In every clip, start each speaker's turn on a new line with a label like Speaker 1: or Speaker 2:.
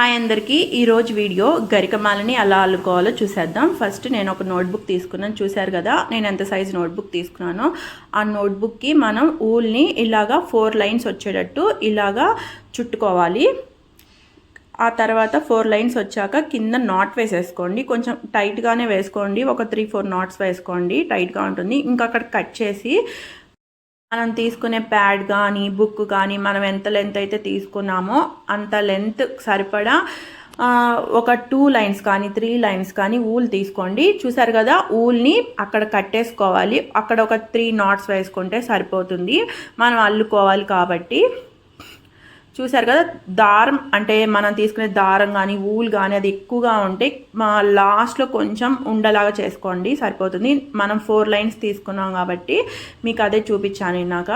Speaker 1: Hi అందరికీ. ఈరోజు video గరికమాలని ఎలా అల్లుకోవాలో చూసేద్దాం. ఫస్ట్ నేను ఒక నోట్బుక్ తీసుకున్నాను. చూశారు కదా నేను ఎంత సైజు నోట్బుక్ తీసుకున్నానో ఆ నోట్బుక్కి మనం ఊల్ని ఇలాగా ఫోర్ లైన్స్ వచ్చేటట్టు ఇలాగా చుట్టుకోవాలి. ఆ తర్వాత ఫోర్ లైన్స్ వచ్చాక కింద నాట్ వేసేసుకోండి. కొంచెం టైట్గానే వేసుకోండి. ఒక త్రీ ఫోర్ నాట్స్ వేసుకోండి. టైట్గా ఉంటుంది. ఇంకా అక్కడ కట్ చేసి మనం తీసుకునే ప్యాడ్ కానీ బుక్ కానీ మనం ఎంత లెంత్ అయితే తీసుకున్నామో అంత లెంత్ సరిపడా ఒక టూ లైన్స్ కానీ త్రీ లైన్స్ కానీ ఊల్ తీసుకోండి. చూసారు కదా ఊల్ని అక్కడ కట్టేసుకోవాలి. అక్కడ ఒక త్రీ నాట్స్ వేసుకుంటే సరిపోతుంది. మనం అల్లుకోవాలి కాబట్టి. చూసారు కదా దారం అంటే మనం తీసుకునే దారం కానీ ఊల్ కానీ అది ఎక్కువగా ఉంటే మా లాస్ట్లో కొంచెం ఉండలాగా చేసుకోండి సరిపోతుంది. మనం ఫోర్ లైన్స్ తీసుకున్నాం కాబట్టి మీకు అదే చూపించాను ఇందాక.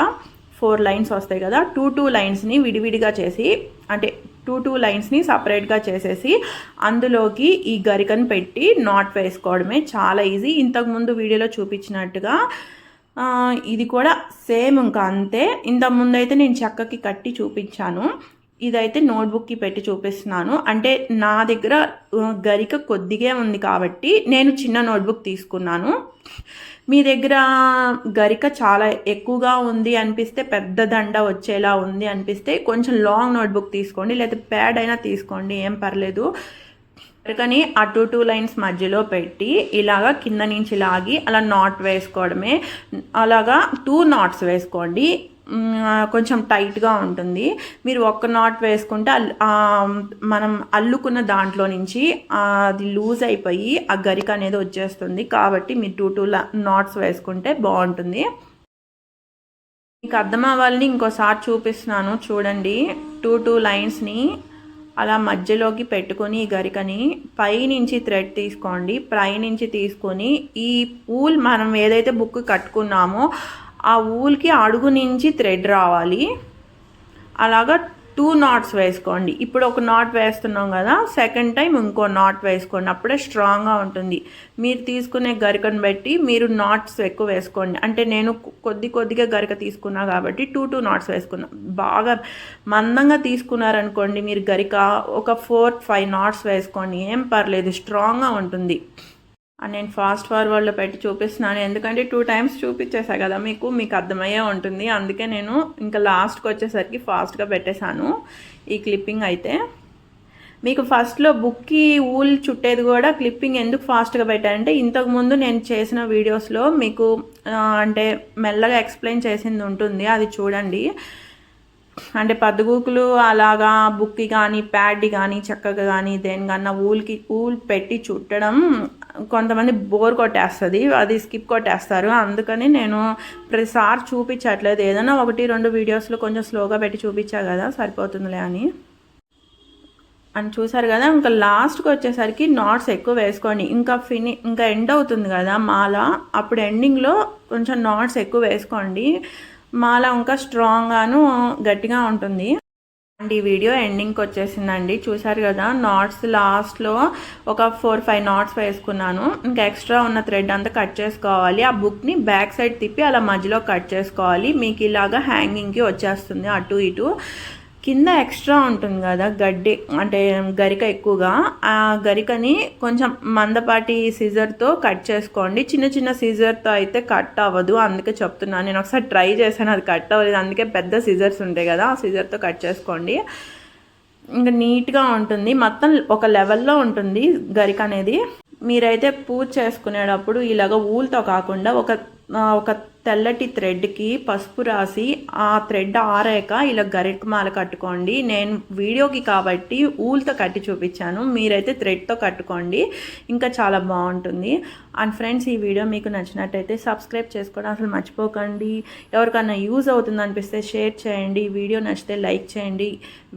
Speaker 1: ఫోర్ లైన్స్ వస్తాయి కదా టూ టూ లైన్స్ని విడివిడిగా చేసి అంటే టూ టూ లైన్స్ని సపరేట్గా చేసేసి అందులోకి ఈ గరికను పెట్టి నాట్ వేసుకోవడమే చాలా ఈజీ ఇంతకుముందు వీడియోలో చూపించినట్టుగా ఇది కూడా సేమ్ ఇంకా అంతే. ఇంత ముందైతే నేను చెక్కకి కట్టి చూపించాను. ఇదైతే నోట్బుక్కి పెట్టి చూపిస్తున్నాను. అంటే నా దగ్గర గరిక కొద్దిగా ఉంది కాబట్టి నేను చిన్న నోట్బుక్ తీసుకున్నాను. మీ దగ్గర గరిక చాలా ఎక్కువగా ఉంది అనిపిస్తే పెద్ద దండ వచ్చేలా ఉంది అనిపిస్తే కొంచెం లాంగ్ నోట్బుక్ తీసుకోండి. లేకపోతే ప్యాడ్ అయినా తీసుకోండి. ఏం పర్లేదు. గరికని ఆ టూ టూ లైన్స్ మధ్యలో పెట్టి ఇలాగా కింద నుంచి లాగి అలా నాట్ వేసుకోవడమే. అలాగా టూ నాట్స్ వేసుకోండి. కొంచెం టైట్గా ఉంటుంది. మీరు ఒక్క నాట్ వేసుకుంటే మనం అల్లుకున్న దాంట్లో నుంచి అది లూజ్ అయిపోయి ఆ గరిక అనేది వచ్చేస్తుంది. కాబట్టి మీరు టూ టూ నాట్స్ వేసుకుంటే బాగుంటుంది. మీకు అర్థం అవ్వాలని ఇంకోసారి చూపిస్తున్నాను. చూడండి. టూ టూ లైన్స్ని అలా మధ్యలోకి పెట్టుకొని ఈ గరికని పైనుంచి థ్రెడ్ తీసుకోండి. పైనుంచి తీసుకొని ఈ ఊల్ మనం ఏదైతే బుక్ కట్టుకున్నామో ఆ ఊల్కి అడుగు నుంచి థ్రెడ్ రావాలి. అలాగా టూ నాట్స్ వేసుకోండి. ఇప్పుడు ఒక నాట్ వేస్తున్నాం కదా సెకండ్ టైం ఇంకో నాట్ వేసుకోండి. అప్పుడే స్ట్రాంగ్గా ఉంటుంది. మీరు తీసుకునే గరికను బట్టి మీరు నాట్స్ ఎక్కువ వేసుకోండి. అంటే నేను కొద్ది కొద్దిగా గరిక తీసుకున్నా కాబట్టి టూ టూ నాట్స్ వేసుకున్నా. బాగా మందంగా తీసుకున్నారనుకోండి మీరు గరిక ఒక ఫోర్ ఫైవ్ నాట్స్ వేసుకోండి. ఏం పర్లేదు స్ట్రాంగ్గా ఉంటుంది. నేను ఫాస్ట్ ఫార్వర్డ్లో పెట్టి చూపిస్తున్నాను. ఎందుకంటే టూ టైమ్స్ చూపించేసా కదా మీకు మీకు అర్థమయ్యే ఉంటుంది. అందుకే నేను ఇంకా లాస్ట్కి వచ్చేసరికి ఫాస్ట్గా పెట్టేశాను ఈ క్లిప్పింగ్ అయితే. మీకు ఫస్ట్లో బుక్కి ఊల్ చుట్టేది కూడా క్లిప్పింగ్ ఎందుకు ఫాస్ట్గా పెట్టారంటే ఇంతకుముందు నేను చేసిన వీడియోస్లో మీకు అంటే మెల్లగా ఎక్స్ప్లెయిన్ చేసింది ఉంటుంది. అది చూడండి. అంటే పద్దుగూకులు అలాగా బుక్కి కానీ ప్యాడ్కి కానీ చక్కగా కానీ దేనికన్నా ఊల్కి ఊల్ పెట్టి చుట్టడం కొంతమంది బోర్ కొట్టేస్తుంది అది స్కిప్ కొట్టేస్తారు. అందుకని నేను ప్రతిసారి చూపించట్లేదు. ఏదైనా ఒకటి రెండు వీడియోస్లో కొంచెం స్లోగా పెట్టి చూపించా కదా సరిపోతుందిలే అని. అని చూసారు కదా ఇంకా లాస్ట్కి వచ్చేసరికి నాట్స్ ఎక్కువ వేసుకోండి. ఇంకా ఫిని ఇంకా ఎండ్ అవుతుంది కదా మాల అప్పుడు ఎండింగ్లో కొంచెం నాట్స్ ఎక్కువ వేసుకోండి. మాల ఇంకా స్ట్రాంగ్గాను గట్టిగా ఉంటుంది. అండ్ ఈ వీడియో ఎండింగ్కి వచ్చేసిందండి. చూసారు కదా నాట్స్ లాస్ట్లో ఒక ఫోర్ ఫైవ్ నాట్స్ వేసుకున్నాను. ఇంకా ఎక్స్ట్రా ఉన్న థ్రెడ్ అంతా కట్ చేసుకోవాలి. ఆ బుక్ని బ్యాక్ సైడ్ తిప్పి అలా మధ్యలో కట్ చేసుకోవాలి. మీకు ఇలాగా హ్యాంగింగ్కి వచ్చేస్తుంది. అటు ఇటు. కింద ఎక్స్ట్రా ఉంటుంది కదా గడ్డి అంటే గరిక ఎక్కువగా ఆ గరికని కొంచెం మందపాటి సీజర్తో కట్ చేసుకోండి. చిన్న చిన్న సీజర్తో అయితే కట్ అవ్వదు అందుకే చెప్తున్నాను. నేను ఒకసారి ట్రై చేశాను అది కట్ అవ్వలేదు. అందుకే పెద్ద సీజర్స్ ఉంటాయి కదా ఆ సీజర్తో కట్ చేసుకోండి. ఇంకా నీట్గా ఉంటుంది. మొత్తం ఒక లెవెల్లో ఉంటుంది గరిక అనేది. మీరైతే పూజ చేసుకునేటప్పుడు ఇలాగ ఊల్తో కాకుండా ఒక ఒక తెల్లటి థ్రెడ్కి పసుపు రాసి ఆ థ్రెడ్ ఆరాక ఇలా గరిక మాల కట్టుకోండి. నేను వీడియోకి కాబట్టి ఊల్తో కట్టి చూపించాను. మీరైతే థ్రెడ్తో కట్టుకోండి. ఇంకా చాలా బాగుంటుంది. అండ్ ఫ్రెండ్స్ ఈ వీడియో మీకు నచ్చినట్టయితే సబ్స్క్రైబ్ చేసుకోవడం అసలు మర్చిపోకండి. ఎవరికైనా యూజ్ అవుతుంది అనిపిస్తే షేర్ చేయండి. వీడియో నచ్చితే లైక్ చేయండి.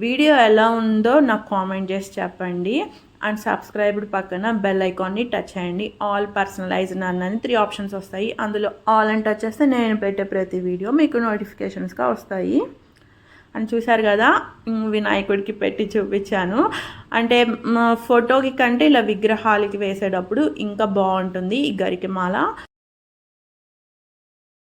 Speaker 1: వీడియో ఎలా ఉందో నాకు కామెంట్ చేసి చెప్పండి. అండ్ సబ్స్క్రైబ్డ్ పక్కన బెల్ ఐకాన్ని టచ్ చేయండి. ఆల్ పర్సనలైజ్ అన్నది త్రీ ఆప్షన్స్ వస్తాయి. అందులో ఆల్ అని టచ్ చేస్తే నేను పెట్టే ప్రతి వీడియో మీకు నోటిఫికేషన్స్గా వస్తాయి. అని చూశారు కదా వినాయకుడికి పెట్టి చూపించాను. అంటే ఫోటోకి కంటే ఇలా విగ్రహాలకి వేసేటప్పుడు ఇంకా బాగుంటుంది ఈ గరికమాల